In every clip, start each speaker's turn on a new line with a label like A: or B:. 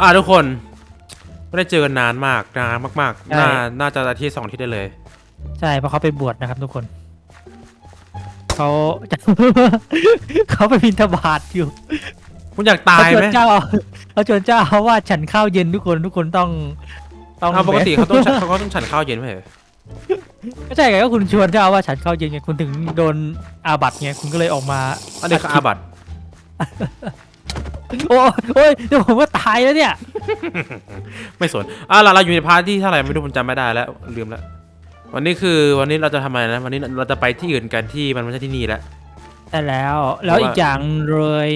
A: อ่าทุกคน ไม่ได้เจอกันนานมากนานมากๆน่าน่าจะอาทิตย์สองอาที่ได้เลย
B: ใช่เพราะเขาไปบวชนะครับทุกคนเขา เขาไปบินทบาทอยู่
A: คุณอยากตาย
B: เขาชว
A: ไหม
B: นเจ้าเขาชวนเจ้าว่าฉันข้าวเย็นทุกคนทุกคนต้องต้อง
A: เอาปกติเขาต้องฉันเขาก็ต้องฉันข้าวเย็นไหมเหรอ
B: ไม่ใช่ไงก็คุณชวนเจ้าว่าฉันข้าวเย็นไงคุณถึงโดนอาบัตไงคุณก็เลยออกมา
A: อันนี้คืออาบัต
B: โอ้โอ้ยเดี๋ยวผมก็ตายแล้วเนี่ย
A: ไม่สนอะเราเราอยู่ในพาร์ทที่เท่าไหร่ไม่รู้ผมจำไม่ได้แล้วลืมแล้ว วันนี้คือวันนี้เราจะทำอะไรนะ วันนี้เราจะไปที่อื่นกันที่มันไม่ใช่ที่นี่แล้ว
B: แต่แล้ว แล้วอีกอย่างเลย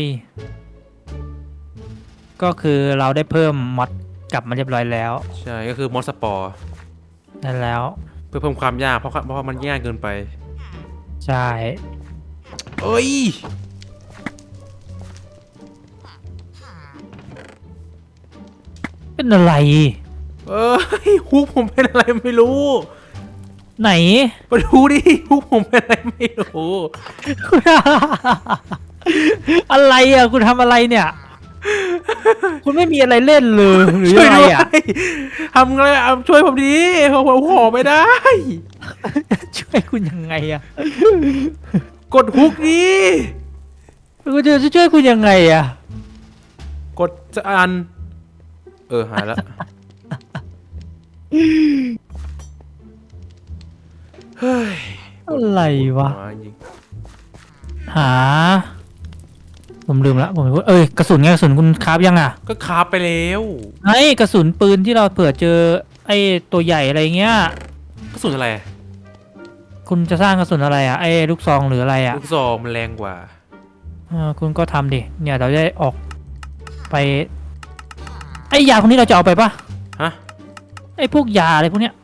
B: ก็คือเราได้เพิ่มมอดกลับมาเรียบร้อยแล้ว
A: ใช่ก็คือมอสสปอร์
B: นั่นแล้ว
A: เพื่อเพิ่มความยากเพราะเพราะว่ามันง่ายเกินไป
B: ใช่
A: เอ้ย
B: เป็นอะไร
A: เอ้ยฮุกผมเป็นอะไรไม่รู้
B: ไหน
A: มาดูดิฮุกผมเป็นอะไรไม่รู้
B: อะไรอะ คุณทำอะไรเนี่ย คุณไม่มีอะไรเล่นเลยหรือ
A: ช่วย
B: อะไร
A: ด้วย
B: อะ
A: ทำอะไรอะช่วยผมดิผมผมขอไม่ได้
B: ช่วยคุณยังไงอะ
A: กดฮุกดิ
B: คุณจะช่วยคุณยังไงอะ
A: กดจะอันเออหายแล้วเฮ้ย
B: อะไรวะ
A: มาจริง
B: หา ผมลืมละผมพูดเอ้ยกระสุนไงกระสุนคุณคราฟยังอะ
A: ก็คาบไปแล้ว
B: ไอ้กระสุนปืนที่เราเผื่อเจอ ไอ้ตัวใหญ่อะไรเงี้ย
A: กระสุนอะไร
B: คุณจะสร้างกระสุนอะไรอะไอ้ลูกซองหรืออะไรอะ
A: ลูกซองมันแรงกว่า
B: เออคุณก็ทำดิเนี่ยเราจะได้ออกไป ไอ้ยาพวกนี้เราจะเอาไปปะ
A: ฮะ
B: ไอ้พวกยาอะไรพวกเนี้ย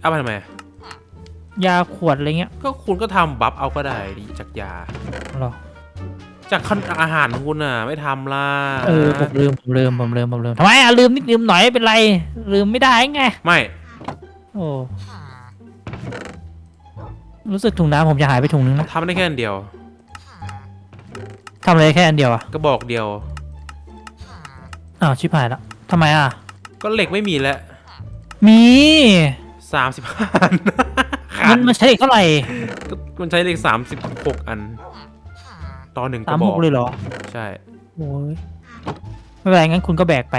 A: เอาไปทำไม
B: ยาขวดอะไรเงี้ย
A: ก็คุณก็ทำบัฟเอาก็ได้ดิจากยา
B: หรอ
A: จากขนอาหารของคุณอะ ไม่ทำล่ะ
B: เออผมลืมผมลืมผมลืมผมลืมทำไมอะลืมนิดลืมหน่อยไม่เป็นไร ลืมไม่ได้ไง
A: ไม่
B: โอ้ รู้สึกถุงน้ำผมจะหายไปถุงนึงนะ
A: ทำได้แค่อันเดียว
B: ทำอะไรแค่อันเดียวอะ
A: ก็บอกเดียว
B: อ้าวชิบหายแล้ว ทำไมอะ
A: ก็เหล็กไม่มีแล้ว
B: มี
A: สามสิบห้าอันขา
B: มั
A: ด
B: นมันใช้เท่าไหร่
A: ก็มันใช้เหล็กสามสิบหกอัน ต่อหนึ่งก
B: สา
A: ระ
B: ม
A: บ
B: ห
A: อก
B: กเลยเหรอ
A: ใช่
B: โอ้ยไม่เป็นไรงั้นคุณก็แบกไป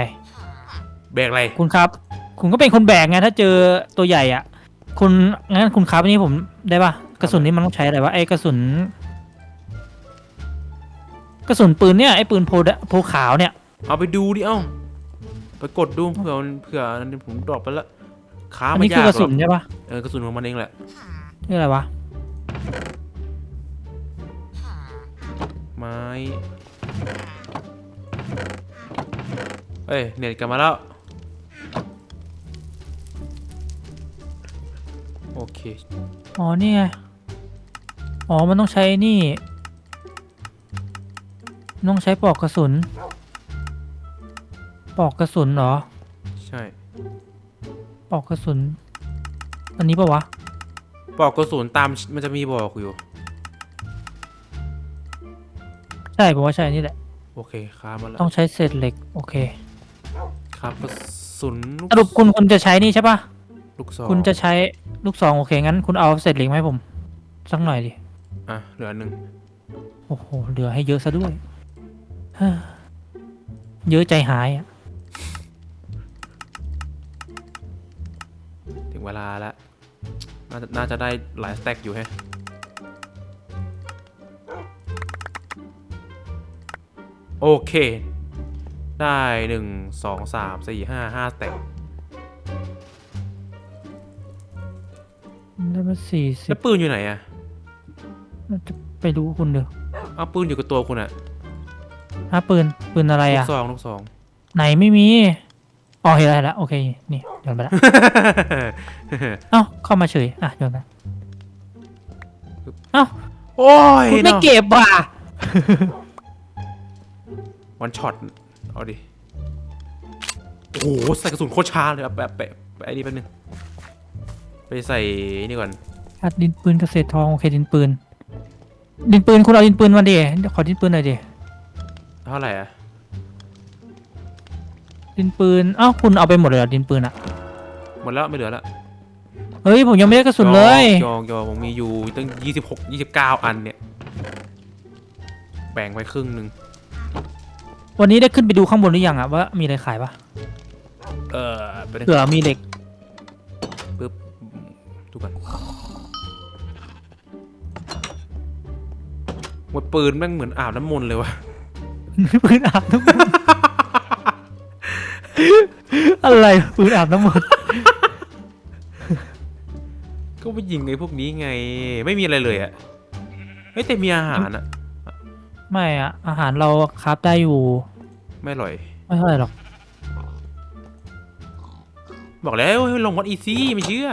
A: แบกอะไร
B: คุณครับ คุณก็เป็นคนแบกไงถ้าเจอตัวใหญ่อะ คุณงั้นคุณครับอันนี้ผมได้ปะกระสุนนี้มันต้องใช้อะไรวะไอ้กระสุน กระสุนปืนเนี่ยไอ้ปืนโพดโพขาวเนี่ย
A: เอาไปดูดิเอ้า ไปกดดูเผื่อมันเผื่ออันนี้ผมดรอปไปละขา
B: อัน
A: ไม่
B: นี้คื
A: ยา
B: อกกระ
A: หร
B: สุ
A: อก
B: นใช่ปะ
A: เออกระสุนของมันเองแหละ
B: นี่อะไรวะ
A: ไม้เอ้ยเน็ตกลับมาแล้วโอเค
B: อ๋อนี่ไง อ๋อ มันต้องใช้นี่ ต้องใช้ปลอกกระสุน ปลอกกระสุนเหรอ
A: ใช่
B: ปลอกกระสุน อันนี้ปะวะ
A: ปลอกกระสุนตามมันจะมีบอกอยู่
B: ใช่ผมว่าใช่อันนี่แหละ
A: โอเคครับมาแล้ว
B: ต้องใช้เศษเหล็ก โอเค
A: ครับกระสุนลูก
B: สรุปคุณคุณจะใช้นี่ใช่ปะ
A: ลูกซอง
B: คุณจะใช้ลูกซองโอเคงั้น คุณเอาเศษเหล็กมาให้ผม สักหน่อยดิ
A: อะเหลืออนหนึ่ง
B: โอ้โหเหลือให้เยอะซะด้วยเฮ้อเยอะใจหายอะ
A: ถึงเวลาแล้วน่าจะน่าจะได้หลายสแต็กอยู่แฮะโอเค ได้หนึ่งสองสามสี่ห้าห้าสแต็ก
B: ได้มาสี่สิ
A: แล้
B: บ
A: วปืนอยู่ไหนอะ
B: จะไปรู้คุณเด้อ
A: เอาปืนอยู่กับตัวคุณอะ
B: ฮะปืนปืนอะไร
A: ลู
B: อะ
A: กซองลูกซอง
B: ไหนไม่มี อ๋อเห็นอะไรแล้วโอเค นี่โยนไปแล้วเอ้าเข้ามาเฉย อะโยนไปเอ้า
A: โอ้ย
B: คุณไม่
A: เนาะ
B: เก็บว่ะ
A: วันช็อตเอาดิ โอ้โหใส่กระสุนโคตรช้าเลยอะแบบแปะแปะไอ้นี่แป๊บนึง ไปใส่นี่ก่อน
B: อัดดินปืนเกษตรทองโอเคดินปืน ดินปืนคุณเอาดินปืนมาดิขอดินปืนหน่อยดิ
A: เท่าไหร่อะ
B: ดินปืนเอ้าคุณเอาไปหมดเลยเหรอดินปืนอะ
A: หมดแล้วไม่เหลือแล้ว
B: เฮ้ยผมยังไม่ได้กระสุนเลย
A: ยองยองผมมีอยู่ตั้งยี่สิบหกยี่สิบเก้าอันเนี่ยแบ่งไปครึ่งหนึ่ง
B: วันนี้ได้ขึ้นไปดูข้างบนหรือยังอะว่ามีอะไรขายปะ
A: เออไปเลย
B: เผื่อมีเหล็ก
A: ปึ๊บดูกันวัดปืนแม่งเหมือนอาบน้ำมนต์เลยวะ
B: ปืนอาบน้ำมนต์ อะไรปืนอาบน้ำมนต์
A: ก็ไปยิงไอ้พวกนี้ไง ไม่มีอะไรเลยอะเฮ้ยแต่มีอาหารอะ
B: ไม่อะอาหารเราคราฟได้อยู่
A: ไม่อร่อย
B: ไม่เท่าไหร่หรอก
A: บอกแล้วให้ลงวัดอีซี่ไม่เชื่อ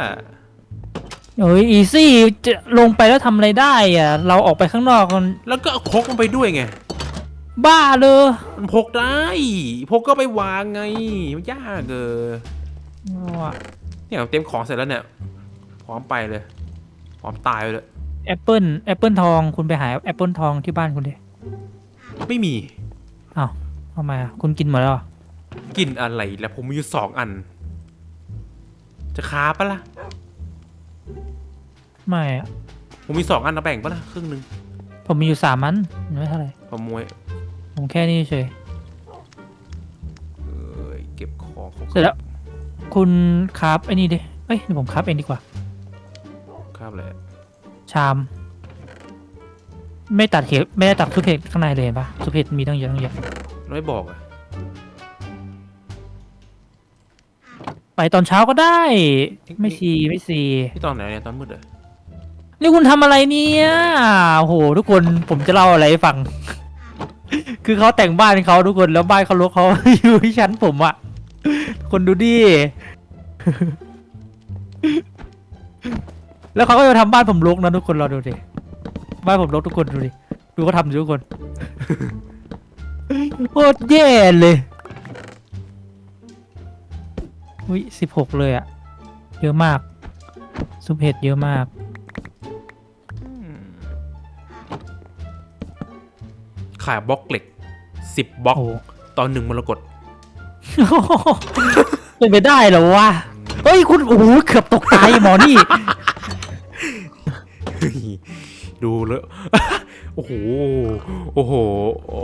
B: เฮ้ยอีซี่จะลงไปแล้วทำอะไรได้อะเราออกไปข้างนอกมัน
A: แล้วก็เอาพกมันไปด้วยไง
B: บ้าเลย
A: มันพกได้ พกก็ไปวางไงมันยากเออ
B: เอาอะ
A: เนี่ยเตรียมของเสร็จแล้วเนี่ย พร้อมไปเลย พร้อมตายไปเลย
B: แอปเปิลแอปเปิลทองคุณไปหาแอปเปิลทองที่บ้านคุณดิ
A: ไม่มี
B: อ้าวทำไมอะคุณกินหมดแล้วเหรอ
A: กินอะไรแล้วผมมีอยู่สองอัน จะค้าปะล่ะ
B: ไม่อะ
A: ผมมีสองอันนะแบ่งปะล่ะครึ่งหนึ่ง
B: ผมมีอยู่สามมันไม่เท่าไหร่
A: ขโมย
B: ผมแค่นี้เฉย
A: เอ้ยเก็บของของ
B: เสร็จแล้ว คุณคราฟไอ้นี่ดิเอ้ยเดี๋ยวผมคราฟเองดีกว่า
A: ครับเลย
B: ชาม ไม่ตัดเขตไม่ได้ตัดซุปเห็ดข้างในเลยเห็นปะซุปเห็ดมีตั้งเยอะตั้งเยอะ
A: แล้วไม่บอกอะ
B: ไปตอนเช้าก็ได้ ไม่ซีไม่ซี
A: ที่ตอนไหนเนี่ยตอนมืดเหรอ
B: นี่คุณทำอะไรเนี่ยโอ้โหทุกคนผมจะเล่าอะไรให้ฟัง คือเขาแต่งบ้านเขาทุกคนแล้วบ้านเขาลกเขาอยู่ที่ชั้นผมอะคนดูดิ แล้วเขาก็จะทำบ้านผมรกนะทุกคนรอดูดิบ้านผมรกทุกคนดูดิดูเขาทำดิทุกคนโคตรแย่เลยอุ้ยสิบหกเลยอะเยอะมาก ซุปเห็ดเยอะมาก
A: ขายบล็อกเหล็ก สิบบล็อก
B: โอ้
A: ตอนหนึ่งมรกต
B: เป็นไปได้เหรอวะ เฮ้ยคุณ โอ้โหเกือบตกตายหมอนี่
A: เฮ้ยดูแล้วโอ้โห โอ้โหโอ้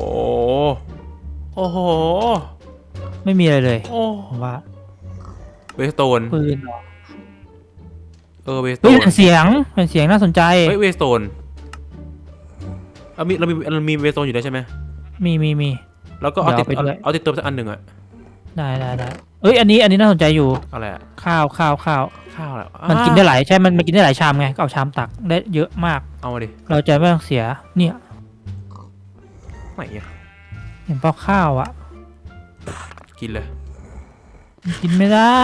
A: โอ้โห
B: ไม่มีอะไรเลย
A: โอ้
B: ผมว่า
A: เวสโตน
B: ปืนเหรอ
A: เออเวสโต
B: เฮ้ย
A: น
B: เป็นเสียงเป็นเสียงน่าสนใจ
A: เฮ้ยเวสโตนเอามีเรามีเรามีเวสโตนอยู่แล้วใช่ไหม
B: มีมีมี
A: แล้วก็เอาติด
B: เดี๋ยวเอาไปด้วย
A: เอาเอาติดเติมสักอันหนึ่งอะ
B: ได้ได้ได้เอ้ยอันนี้อันนี้น่าสนใจอยู่
A: อะไรอะ
B: ข้าวข้าวข้าว
A: ข้าวอะไร
B: มันกินได้หลายใช่ มันมันกินได้หลายชามไงก็เอาชามตักได้เยอะมาก
A: เอามาดิ
B: เราจะไม่ต้องเสียเนี่ย
A: ไหนอะ
B: เห็นเปล่าข้าวอะ
A: กินเลย
B: มันกินไม่ได้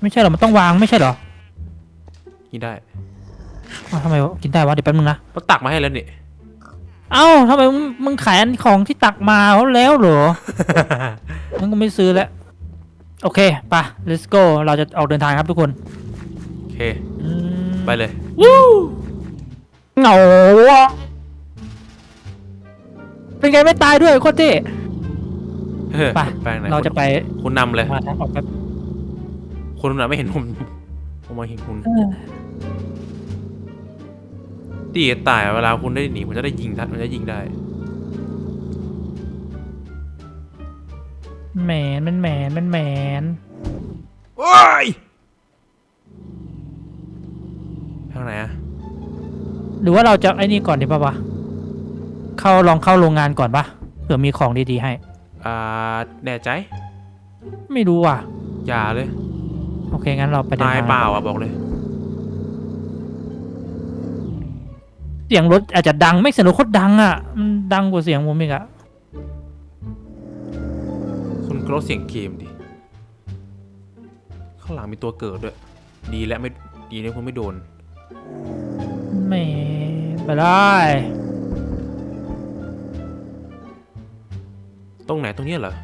B: ไม่ใช่เหรอมันต้องวางไม่ใช่เหรอ
A: กินได้
B: อ้าวทำไมวะกินได้วะเดี๋ยวแป๊บนึงนะ
A: เขาตักมาให้แล้วนี่
B: เอ้าทำไมมึงมึงขายอันของที่ตักมาเขาแล้วเหรอ งั้นก็ไม่ซื้อแล้ว โอเคไป let's go เราจะออกเดินทางครับทุกคน
A: โอเค
B: อืม
A: ไปเลย
B: เหงาอะเป็นไงไม่ตายด้วยโคตรเท่
A: เฮ้ย
B: ไป
A: ไปไหน
B: เราจะไป
A: คุณนำเลย
B: มาทางออกแบบ
A: คุณนำไม่เห็นผมผมมาเห็นคุณ ตีตายเวลาคุณได้หนีผมจะได้ยิงทัดมันจะยิงได้
B: แหมนมันแหมนมันแหมน
A: ว้ายทางไหนอะ
B: หรือว่าเราจะไอ้นี่ก่อนดีป่าวะเข้าลองเข้าโรงงานก่อนปะเผื่อมีของดีๆให้
A: อ่าแน่ใจ
B: ไม่รู้ว่ะ
A: อย่าเลย
B: โอเคงั้นเราไปเดิน
A: ตาย
B: ทาง
A: เปล่าอะบอกเลย
B: เสียงรถอาจจะดังไม่เสียงรถโคตรดังอะมันดังกว่าเสียงผมอีกอะ
A: คุณกรธเสียงเกมดิ ข้างหลังมีตัวเกิดด้วย ดีและไม่ดีนะคุณไม่โดน
B: ไม่ไปได้
A: ตรงไหนตรงเนี้ยเหรอ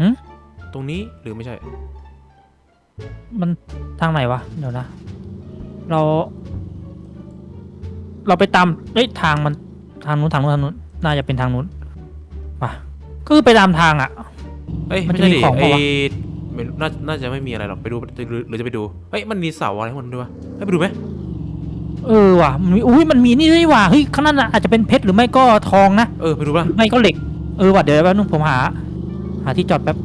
B: หึ
A: ตรงนี้หรือไม่ใช่
B: มันทางไหนวะเดี๋ยวนะ เรา เราไปตามเอ้ยทางมันทางนู้นทางนู้นทางนู้นน่าจะเป็นทางนู้นป่ะก็คือไปตามทางอะ่ะ
A: เอ้ย
B: มัน
A: ไม่
B: จะ
A: ใช่
B: มี
A: ดิ
B: ของ
A: ไอ้
B: เปล่าวะ
A: ไม่น่าน่าจะไม่มีอะไรหรอกไปดูหรือหรือจะไปดูเอ้ยมันมีเสาอะไรข้างบนด้วยวะให้ไปดูไหม
B: เออว่ะมันมีอุ้ยมันมีนี่ด้วยว่ะเฮ้ยข้างนั้นน่ะอาจจะเป็นเพชรหรือไม่ก็ทองนะ
A: เออไปดูป่ะ
B: หรือไม่ก็เหล็กเออว่ะเดี๋ยวแป๊บนึงผมหา หาที่จอดแป๊บ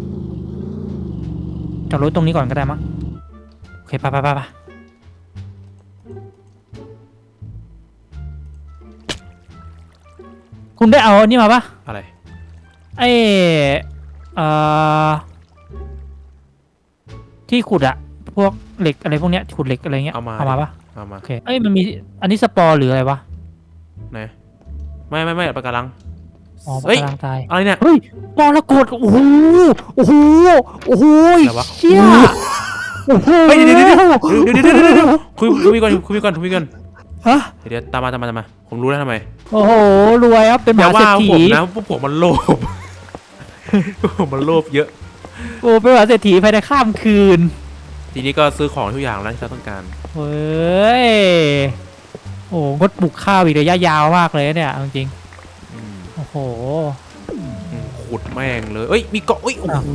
B: จอดรถตรงนี้ก่อนก็ได้มั้งโอเคไปไปไปไป คุณได้เอาอันนี่มาปะ
A: อะไร
B: ไอเอ่อที่ขุดอะพวกเหล็กอะไรพวกเนี้ยขุดเหล็กอะไรเงี้ย
A: เอามา
B: เอามาปะ
A: เอามา
B: โอเคเอ้ยมันมีอันนี้สปอร์หรืออะไรวะ
A: ไหนไม่ไม่ไม่ปากการัง
B: อ๋อ
A: เฮ้ย
B: กำลังตาย
A: อะไรเนี่ย
B: เฮ้ยมรกตโอ้โหโอ้โหโอ้โห
A: อะไรวะ
B: เชี่ยโอ้โห
A: เฮ้ยเดี๋ยวเดี๋ยวเดี๋ยวเดี๋ยวเดี๋ยวเดี๋ยวเดี๋ยวคุยคุยก่อนคุยก่อนคุยก่อน
B: ฮะ
A: เดี๋ยวตามมาตามมาตามมาผมรู้แล้วทำไม
B: โอ้โห รวยครับ เป็นม
A: อย่า
B: หาเศร
A: ว่า
B: ษฐี
A: ผมนะพวกผมมันโลภ พวกผมมันโลภเยอะ
B: โอ้เป็นมหาเศรษฐีภายในข้ามคืน
A: ทีนี้ก็ซื้อของทุกอย่างแล้วที่เราต้องการ
B: เฮ้ย โอ้งดปลูกข้าวอีกระยะยาวมากเลยเนี่ยเอาจริง
A: อืม
B: ๆโอ้โห
A: อืมขุดแม่งเลย เอ้ย มีเกาะเอ้ย โอ้โห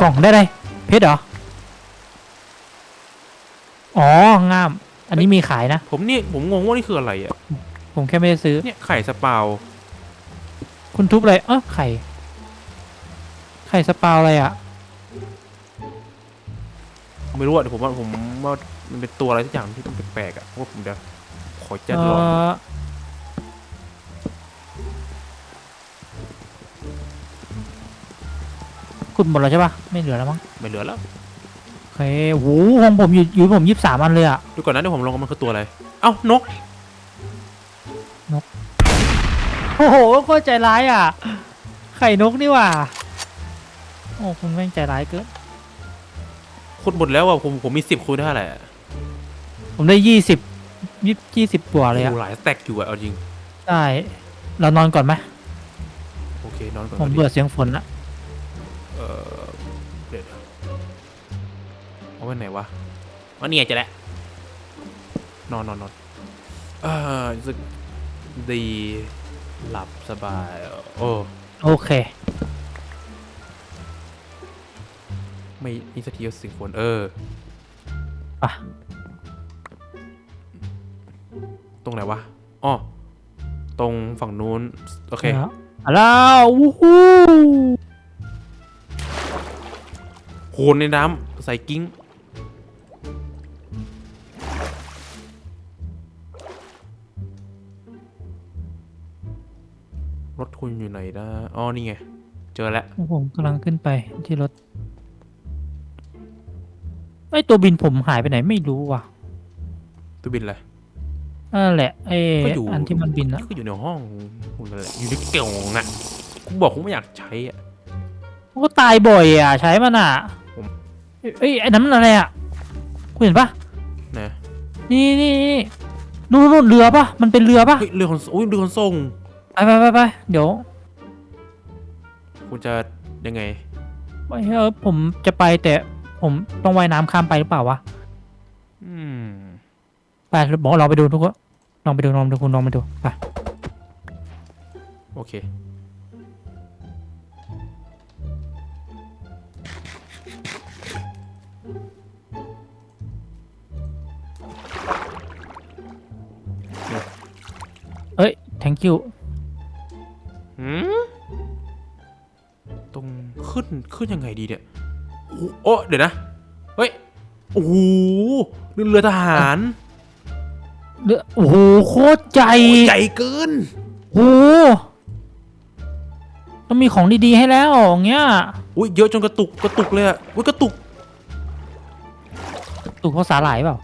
B: กล่องได้เลยเพชรเหรอ อ๋อ งาม อันนี้มีขายนะ
A: ผมนี่ผมงงว่านี่คืออะไรอะ
B: ผมแค่ไม่ได้ซื้อ
A: เนี่ยไข่สปาว
B: คุณทุบเลยเออไข่ ไข่สปาวอะไรอะ
A: ไม่รู้อะเดี๋ยวผมว่าผมว่ามันเป็นตัวอะไรสักอย่างที่แปลกๆอะเพราะว่าผมเดี๋ยวขอจัด
B: เอ
A: ลอง
B: อคุณหมดแล้วใช่ปะไม่เหลือแล้วมั้ง
A: ไม่เหลือแล้ว
B: โอเคโอ้โหของผมอยู่อยู่ผมยี่สิบสามอันเลยอะ
A: ดูก่อนนะเดี๋ยวผมลองว่ามันคือตัวอะไร เอ้านก
B: โอ้โหโคตรใจร้ายอะ ไข่นกนี่หว่าโอ้คุณแม่งใจร้ายเกิน
A: ขุดหมดแล้วอะผมผมมีสิบคูณได้เท่าไหร่อะ
B: ผมได้ยี่สิบยี่ยี่สิบกว่าเลยอะ
A: โอ้หลายสแต็กอยู่อะเอาจริง
B: ได้ เรานอนก่อนไหม
A: โอเคนอนก่อน
B: ผม
A: ก็ดี
B: เบื่อเสียงฝนละ
A: เออเดี๋ยวเอาไว้ไหนวะว่าเนี่ยจะแล้วนอนนอนนอนเออรู้สึก ดีหลับสบาย โอ้
B: โอเค
A: ไม่นี่สักทีก็สิ่งควรเออ
B: อะ
A: ตรงไหนวะอ๋อตรงฝั่งนู้น โอเค
B: แล้วแล้ววู้ฮู้
A: โหนในน้ำใส่กิ้ง คุณอยู่ไหนนะอ๋อนี่ไง เจอแล้ว
B: ผมกำลังขึ้นไปที่รถไอยตัวบินผมหายไปไหนไม่รู้ว่ะ
A: ตัวบินอะไร
B: นั่นแหละไอ
A: ก็อยู่
B: อันที่มันบินอะ
A: ก็อยู่ในห้องคุณนั่นแหละอยู่ในเก่งอะกูบอกกูไม่อยากใช้อะ
B: มันก็ตายบ่อยอะ ใช้มันอะ
A: ผม
B: เอ้ยไอ้นั้นมันอะไรอะคุณเห็นปะ
A: นะ
B: นี่นี่นี่นู่นนู่นเรือปะมันเป็นเรือปะ
A: เฮ้ยเรือขนอุ้ยเรือขนส่ง
B: ไปไปไปไปเดี๋ยว
A: คุณจะยังไง
B: ไม่เออผมจะไปแต่ผมต้องว่ายน้ำข้ามไปหรือเปล่าวะ
A: อืม
B: ไปบอกเราไปดูทุกคนลองไปดูลองไปดูคุณลองไปดูไป
A: โอเค
B: เอ้ย thank you
A: หืมตรงขึ้นขึ้นยังไงดีเนี่ยโอ้โอ้เดี๋ยวนะ เฮ้ย โอ้โหเรือเรือทหาร
B: เรือโอ้โหโคตรใหญ่
A: โอ้ยใหญ่เกิน
B: โอ้โหต้องมีของดีๆให้แล้วอย่างเงี้ย
A: อุ้ยเยอะจนกระตุกกระตุกเลยอะอุ้ยกระตุก
B: ตุกเขาสาหร่ายเปล่า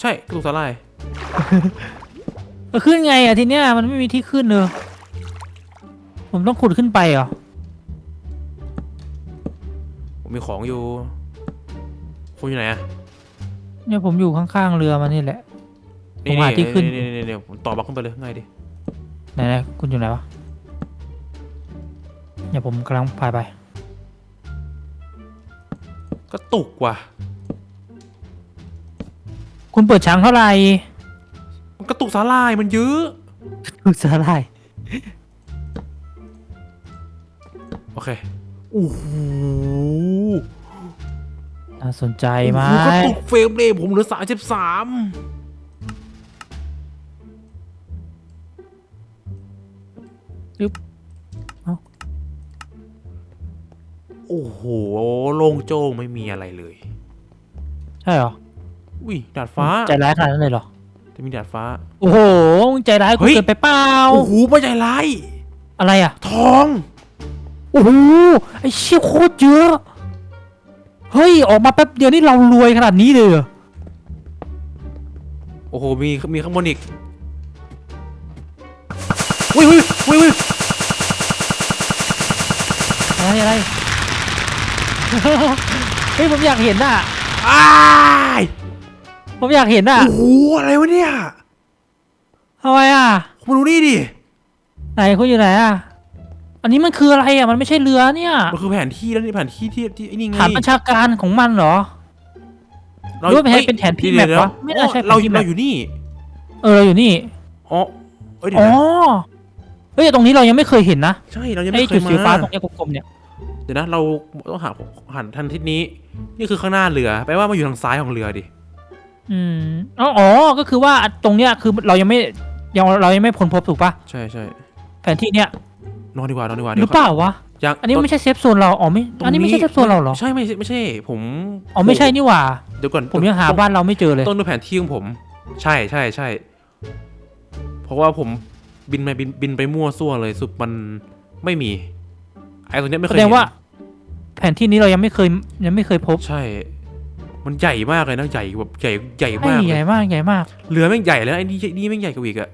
A: ใช่กระตุกสาลาย
B: เออขึ้นไงอะทีเนี้ยมันไม่มีที่ขึ้นเลย ผมต้องขุดขึ้นไปเหรอ
A: ผมมีของอยู่ คุณอยู่ไหนอะ
B: เนี่ยผมอยู่ข้างๆเรือมันนี่แหละ
A: นี่
B: ผมหาที่ขึ้น
A: นี่นี่นี่ผมต่อบล็อกขึ้นไปเลยง่ายดิ
B: ไหนๆคุณอยู่ไหนวะ เนี่ยผมกำลังพายไป
A: กระตุกว่ะ
B: คุณเปิดช้างเท่าไหร่
A: มันกระตุกสาลายมันเยอะ
B: ถูกสาหร่าย
A: โอเคโอ้โห
B: น่าสนใจไหม
A: โอ้โหกระตุกเฟรมเลยผมเหลือสามสิบสาม
B: ยึบเอ้า
A: โอ้โหโล่งโจ้งไม่มีอะไรเลย
B: ใช่เหรอ
A: อุ้ยดาดฟ้า
B: ใจร้ายขนาดนั้นเลยเหรอ
A: จะมีดาดฟ้า
B: โอ้โหมึงใจร้ายกู
A: เฮ้ย
B: เกินไปเปล่า
A: โอ้โหไม่ใจร้าย
B: อะไรอะ
A: ทอง
B: โอ้โหไอ้เชี่ยโคตรเยอะเฮ้ยออกมาแป๊บเดียวนี่เรารวยขนาดนี้เลยเหรอ
A: โอ้โหมีมีข้างบนอีกอุ้ยอุ้ยอุ้ยอุ้ย
B: อะไรอะไร เฮ้ยผมอยากเห็นน่ะ
A: อ้าย
B: ผมอยากเห็นน่ะ
A: โอ้โหอะไรวะเนี่ย
B: ทำไมอะ
A: มาดูนี่ดิ
B: ไหนคุณอยู่ไหนอะ อันนี้มันคืออะไรอะมันไม่ใช่เรือเนี่ย
A: มันคือแผนที่แล้วนี่แผนที่ที่ที่ไอ้นี่ไง
B: ฐานบัญชาการของมันเหรอหรือว่าเป็น
A: ฮ้ย
B: เป็นแผนที่
A: เดี๋ยว
B: แมปวะ
A: เดี๋ยว
B: ไม่น่าใช่
A: เรา
B: แผนที่แมป
A: เราอยู่นี่
B: เออเราอยู่นี่
A: อ๋อเอ้ยเดี๋ย
B: อ๋
A: ว
B: อ
A: นะ
B: เฮ้ยแต่ตรงนี้เรายังไม่เคยเห็นนะ
A: ใช่เรายัง
B: ไอ้
A: ไม่เค
B: จุ
A: ย
B: ด
A: มา
B: สีฟ้าตรงเนี้ยกลมๆเนี่ย
A: เดี๋ยวนะเราต้องหาหันทางทิศนี้ นี่คือข้างหน้าเรือแปลว่ามาอยู่ทางซ้ายของเรือดิ
B: อืมอ๋ออ๋อก็คือว่าตรงเนี้ยคือเรายังไม่ยังเรายังไม่พ้นพบถูกปะ
A: ใช่ใช่
B: แผนที่เนี้ย
A: นอนดีกว่านอนดีกว่า
B: หรือเปล่าวะ
A: ยัง
B: อันนี้ไม่ใช่เซฟโซนเราอ๋อไม่
A: ตรง
B: อันนี้ไม่ใช่เซฟโซนเราเหรอ
A: ใช่ไม่ใช่ไม่ใช่ผม
B: อ๋อไม่ใช่นี่หว่า
A: เดี๋ยวก่อน
B: ผมยังหาบ้านเราไม่เจอเลย
A: ต้องดูแผนที่ของผม ใช่ใช่ใช่เพราะว่าผมบินไปบินบินไปมั่วซั่วเลยสุดมันไม่มีไอ้ตัวเนี้ยไม่เค
B: แส
A: ย
B: ด
A: เห็
B: ง
A: น
B: ว่า แผนที่นี้เรายังไม่เคยยังไม่เคยพบ
A: ใช่ มันใหญ่มากเลยนะใหญ่แบบใหญ่ใหญ่
B: ใช่
A: มาก
B: ให
A: เล
B: ญ่
A: ย
B: มากใหญ่มาก
A: เรือแม่งใหญ่แล้วไอ้นี่นี่แม่งใหญ่กว่าอีกอะ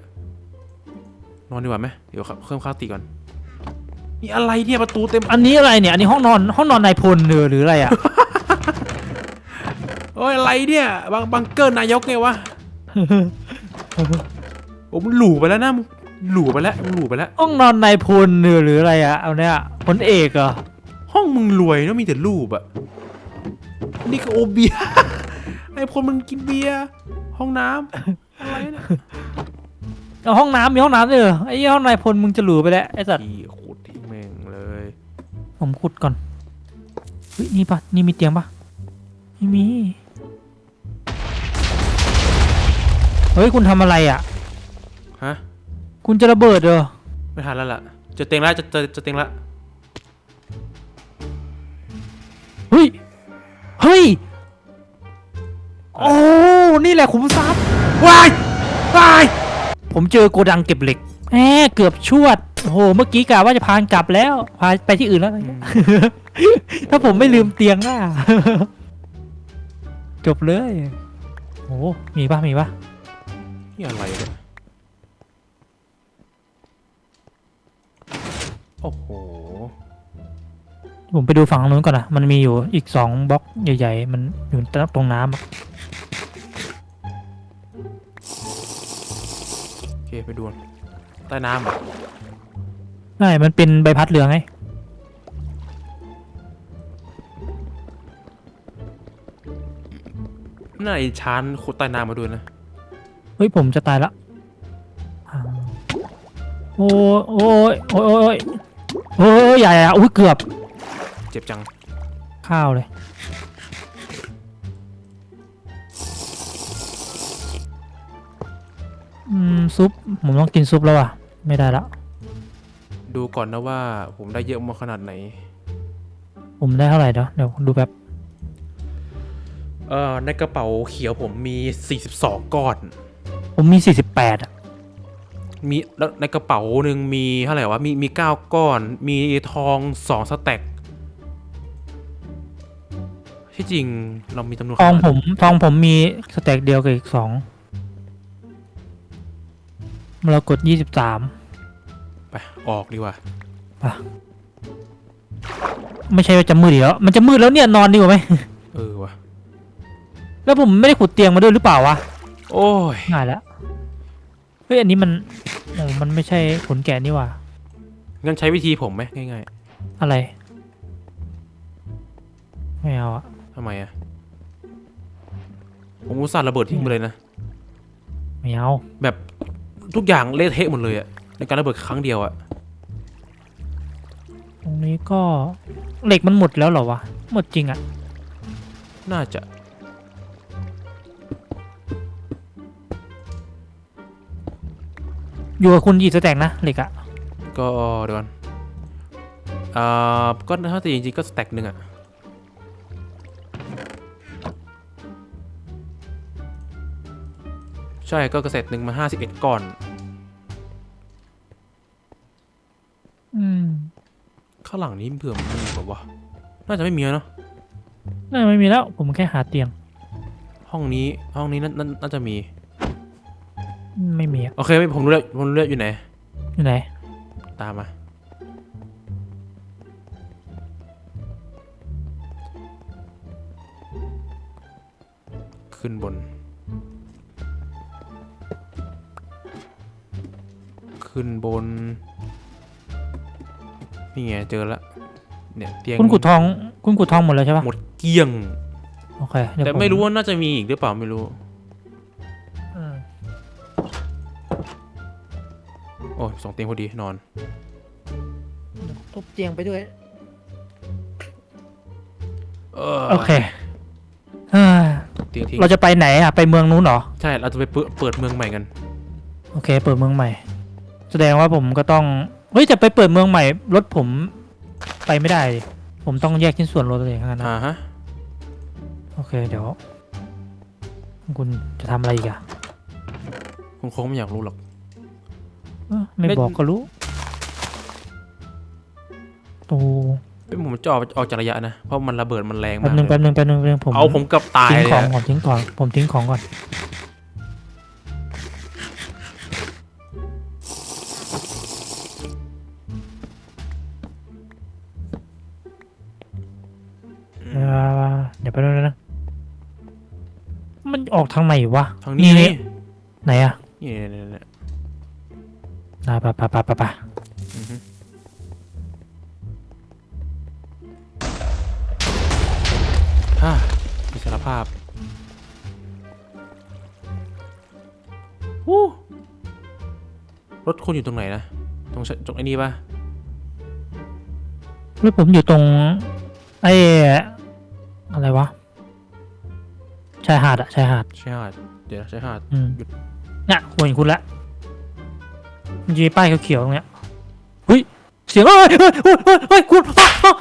A: นอนดีกว่าไหมเดี๋ยวครับเพิ่มค่าตีก่อน นี่อะไรเนี่ยประตูเต็ม
B: อันนี้อะไรเนี่ย อันนี้ห้องนอนห้องนอนนายพลหรือหรืออะไรอะ
A: โอ้ยอะไรเนี่ยบังบังเกอร์นายกไงวะโอ้มันหลูไปแล้วนะมึงหลูไปแล้วมึงหลูไปแล้ว
B: ห้องนอนนายพลหรือหรืออะไรอะเอาเนี่ยพลเอกเหรอ
A: ห้องมึงรวยเนอะมีแต่รูปอะนี่ก็โอเบียร์ไอ้พลมันกินเบียร์ห้องน้ำอะไรเนี่ย
B: เอาห้องน้ำมีห้องน้ำด้วยเหรอไอ้ห้องนายพลมึงจะหรูไปแล้วไอ้สัตว์
A: ขี้
B: ผมขุดก่อนเฮ้ยนี่ปะนี่มีเตียงปะไม่มี เฮ้ย คุณทำอะไรอะ
A: ฮะ
B: คุณจะระเบิดเหรอ
A: ไม่ทันแล้วล่ะเจะเต็งแล้วจะจะจะเต็งแล้ว
B: เฮ้ย เฮ้ย โอ้ นี่แหละขุมทรัพย์
A: ว้ายว้าย
B: ผมเจอโกดังเก็บเหล็กแหมเกือบชวด โอ้โห เมื่อกี้กะว่าจะพานกลับแล้ว พาไปที่อื่นแล้ว ถ้าผมไม่ลืมเตียงอะ จบเลย โอ้มีปะมีปะ
A: นี่อะไรเนี่ยโอ้โห
B: ผมไปดูฝั่งนู้นก่อนนะ มันมีอยู่อีกสองบล็อกใหญ่ๆ มันอยู่ตรงน้ำอะ
A: โอเค ไปดู ใต้น้ำเหรอ
B: ใช่มันเป็นใบพัดเรือไง
A: น่าไอ้ชานขุดใต้น้ำมาด้วยนะ
B: เฮ้ย ผมจะตายละอ่าโอ้ยโอ้ยโอ้ยโอ้ยโอ้ยใหญ่อะอุ้ยเกือบ
A: เจ็บจัง
B: ข้าวเลย อืม ซุป ผมต้องกินซุปแล้วอะ ไม่ได้ละ
A: ดูก่อนนะว่าผมได้เยอะมาขนาดไหน
B: ผมได้เท่าไหร่เดี๋ยวเดี๋ยวดูแบบ
A: เอ่อในกระเป๋าเขียวผมมี 42 ก้อน
B: ผมมี 48อะ
A: มีแล้วในกระเป๋าหนึ่งมีเท่าไหร่วะมีมี9ก้อน มีทอง2สแต็กที่จริงเรามีจำนวน
B: ทอง
A: ขนาด
B: ผมทองผมมีสแต็กเดียวกับอีกสองเรากด23
A: ไปออกดีกว่า
B: ไม่ใช่ว่าจะมืดอีกแล้วมันจะมืดแล้วเนี่ยนอนดีกว่าไหม
A: เออวะ
B: แล้วผมไม่ได้ขุดเตียงมาด้วยหรือเปล่าวะ
A: โอ้ย
B: ง่ายแล้วเฮ้ยอันนี้มันโอ้มันไม่ใช่ขนแกะนี่หว่า
A: งั้นใช้วิธีผมไหมง่าย
B: อะไรไม่เอาอะ
A: ๆทำไมอะผมอุตส่าห์ระเบิดทิ้งไปเลยนะ
B: ไม่เอา
A: แบบทุกอย่างเละเทะหมดเลยอะ ในการระเบิดครั้งเดียวอะ
B: โอ้นี้ก็เหล็กมันหมดแล้วเหรอวะ หมดจริงอะ
A: น่าจะ
B: อยู่กับคุณกี่สแต็กนะเหล็กอะ
A: ก็เดี๋ยวก่อนอ่าก็ถ้าจะจริงๆก็สแต็กหนึ่งอะใช่ก็กระเสร็จหนึ่งมาห้าสิบเอ็ดก้อน
B: อืม
A: ข้างหลังนี้เผื่อมันมีแบบว่าน่าจะไม่มีแล้วเนาะ
B: น่าไม่มีแล้ว ผมแค่หาเตียง
A: ห้องนี้ห้องนี้น่าน่าน่าจะมี
B: ไม่มีอะ
A: โอเคไม่ผมรู้แล้วผมรู้แล้วอยู่ไหน
B: อยู่ไหน
A: ตามมา ขึ้นบน ขึ้นบน นี่ไงเจอแล้วเนี่ยเตียง
B: คุณขุดทอง คุณขุดทองหมดแล้วใช่ปะ
A: หมดเกลี้ยง
B: โอเคเดี๋ยว
A: แต่
B: ผ
A: ไม่รู้ว่าน่าจะมีอีกหรือเปล่าไม่รู้
B: อืม
A: โอ้ยสองเตียงพอดีนอน
B: ทุบเตียงไปด้วย
A: เออ
B: โอเคเฮ้ย
A: เตียงทิ้ง
B: เราจะไปไหนอะไปเมืองนู้นเหรอ
A: ใช่เราจะไปเปิดเปิดเมืองใหม่กัน
B: โอเค เปิดเมืองใหม่ แสดงว่าผมก็ต้อง เฮ้ยแต่ไปเปิดเมืองใหม่ รถผมไปไม่ได้ดิผมต้องแยกชิ้นส่วนรถเลยงั้นนะ
A: อ่าฮะ
B: โอเคเดี๋ยว คุณจะทำอะไรอีกอะ
A: คุณคงไม่อยากรู้หรอก
B: เอ้อไม่
A: เล่น
B: บอกก็รู้โอ้
A: เป็นผมจะออกออกจากระยะนะ เพราะมันระเบิดมันแรง
B: แป๊
A: มา
B: บ
A: ก
B: นึง
A: เล
B: แป๊
A: ย
B: บนึงแป๊บนึงแป๊บนึงผม
A: เอาผมเกับตาย
B: ทิ้ง
A: เลย
B: ของ
A: อะ
B: ก่อนทิ้งก่อนผมทิ้งของก่อน ไปบนึงนะ มันออกทางไหนวะ
A: ทางนี้นี่
B: ไหนอะ
A: นี่นี่นี่นี่
B: อ่าไปไปไปไปไป
A: อือฮึฮ่ามีสารภาพวู้รถคุณอยู่ตรงไหนนะ ตรงชตรงไอ้นี่ปะ
B: แล้วผมอยู่ตรง ไอ้ อะไรวะชายหาดอะชายหาด
A: ชายหาดเดี๋ยวนะชายหาด
B: อืม
A: หยุด
B: เนี่ยควรคุณละมันจะมีป้ายเขียวๆตรงเนี้ยเฮ้ยเสียงเอ้ยเฮ้ยเฮ้ยเฮ้ยเฮ้ยคุณอ้าวอ้าว